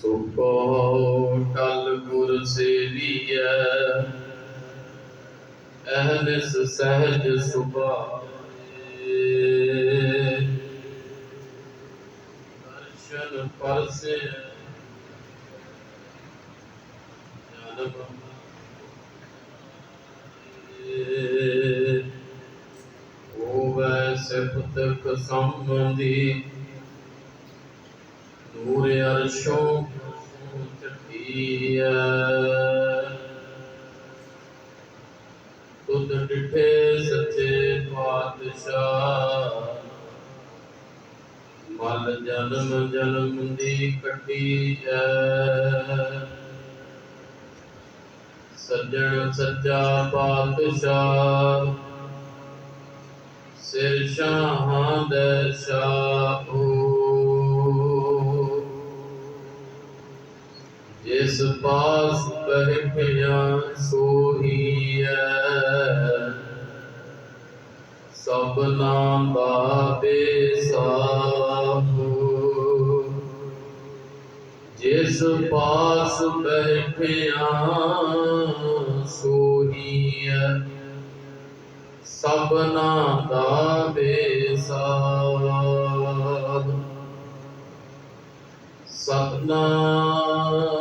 ਸੁਪੋ ਟਲ ਗੁਰ ਸੇਵੀਐ। ਅਹਨਿਸ ਸਹਿਜ ਸੁਭਾਏ ਦਰਸ਼ਨ ਪਰਸੇ ਜਨਮ ਹੋਵੈ ਸਿਫਤ ਸੰਬੰਧੀ ਨੂਰ ਅਰਸ਼ੋਂ ਚਟੀਐ ਤੁਧ ਡਿਠੇ ਸੱਚੇ ਪਾਤਸ਼ਾਹ, ਮਲ ਜਨਮ ਜਨਮ ਦੀ ਕੱਟੀ ਐ ਸੱਜਣ ਸੱਚਾ ਪਾਤਸ਼ਾਹ, ਸਿਰ ਸ਼ਾਹਾਂ ਦੇ ਸ਼ਾਹੋ ਜਿਸ ਪਾਸ ਬਹਿਪਿਆ ਸੋਹੀਐ। ਸਭਨਾ ਦਾ ਬੇਸਾਹੋ ਜਿਸ ਪਾਸ ਬਹਿਪਿਆ ਸੋਹੀਐ। ਸਭਨਾ ਦਾ ਬੇਸਾਹ ਸਤਨਾਮ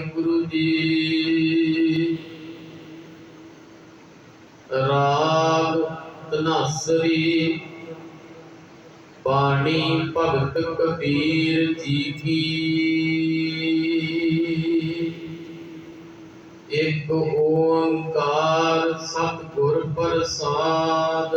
ਵਾਹਿਗੁਰੂ ਜੀ। ਰਾਗ ਤਨਾਸਰੀ ਬਾਣੀ ਭਗਤ ਕਬੀਰ ਜੀ ਕੀ। ਇੱਕ ਓੰਕਾਰ ਸਤਿਗੁਰ ਪ੍ਰਸਾਦ।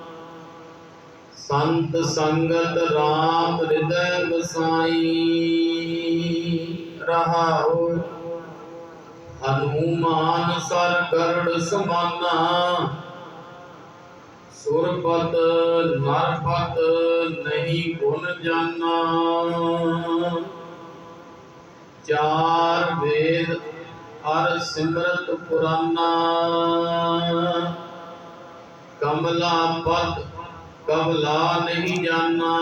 ਸੰਤ ਸੰਗਤ ਰਾਮ ਹਿਰਦੈ ਵਸਾਈ। ਰਹਾਉ ਹਨੂਮਾਨ ਸਰ ਗਰੜ ਸਮਾਨਾ। ਸੁਰਪਤ ਨਰਪਤ ਨਹੀਂ ਗੁਣ ਜਾਨਾ। ਚਾਰ ਵੇਦ ਹਰ ਸਿਮਰਤ ਪੁਰਾਨਾ। ਕਮਲਾ ਪਤ ਕਬਲਾ ਨਹੀਂ ਜਾਨਾ